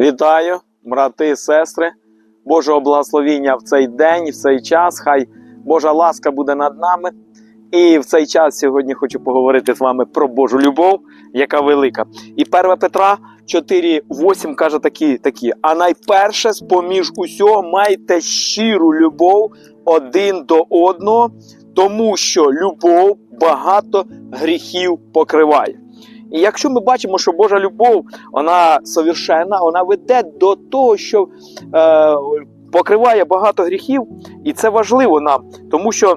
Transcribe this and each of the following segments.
Вітаю, брати сестри. Божого благословіння в цей день, в цей час. Хай Божа ласка буде над нами. І в цей час сьогодні хочу поговорити з вами про Божу любов, яка велика. І 1 Петра 4,8 каже такі, такі: а найперше з-поміж усього майте щиру любов один до одного, тому що любов багато гріхів покриває. І якщо ми бачимо, що Божа любов, вона совершенна, вона веде до того, що е, покриває багато гріхів, і це важливо нам, тому що.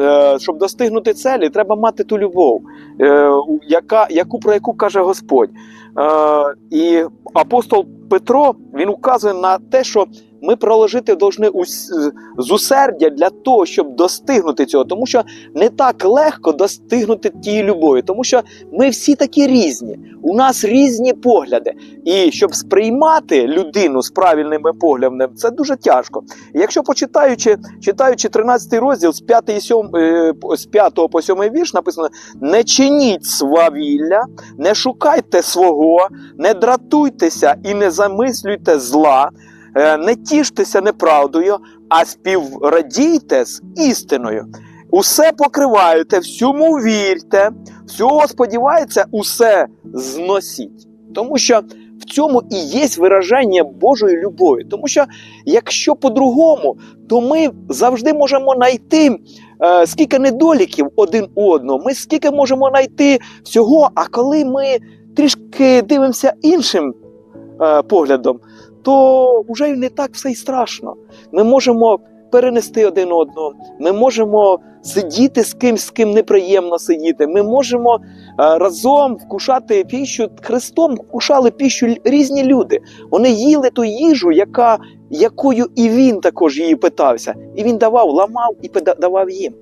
е, Щоб достигнути целі, треба мати ту любов, е, яка, яку, про яку каже Господь. Е, І апостол Петро він указує на те, що ми проложити повинні зусердя для того, щоб достигнути цього, тому що не так легко достигнути тієї любові, тому що ми всі такі різні, у нас різні погляди. І щоб сприймати людину з правильними поглядами, це дуже тяжко. Якщо почитаючи, читаючи 13 розділ з 5, і 7, е, з 5 по 7 вірш, написано: не чиніть свавілля, не шукайте свого, не дратуйтеся і не замислюйте зла. Е, Не тіштеся неправдою, а співрадійте з істиною. Усе покриваєте, всьому вірте, всього сподівається, усе зносіть. Тому що в цьому і є вираження Божої любові. Тому що якщо по-другому, то ми завжди можемо знайти е, скільки недоліків один у одного, ми скільки можемо знайти всього, а коли ми трішки дивимося іншим поглядом, то вже не так все й страшно. Ми можемо перенести один одного, ми можемо сидіти з кимсь, з ким неприємно сидіти. Ми можемо е, разом вкушати піщу. Христом вкушали піщу різні люди. Вони їли ту їжу, яка, якою і він також її питався. І він давав, ламав і давав їм.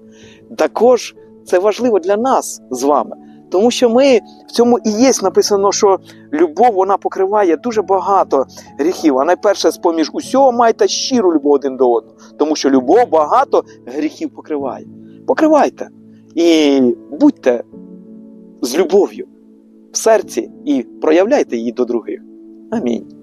Також це важливо для нас з вами. Тому що ми в цьому і є написано, що любов вона покриває дуже багато гріхів. А найперше, з-поміж усього, майте щиру любов один до одного, тому що любов багато гріхів покриває. Покривайте і будьте з любов'ю в серці і проявляйте її до других. Амінь.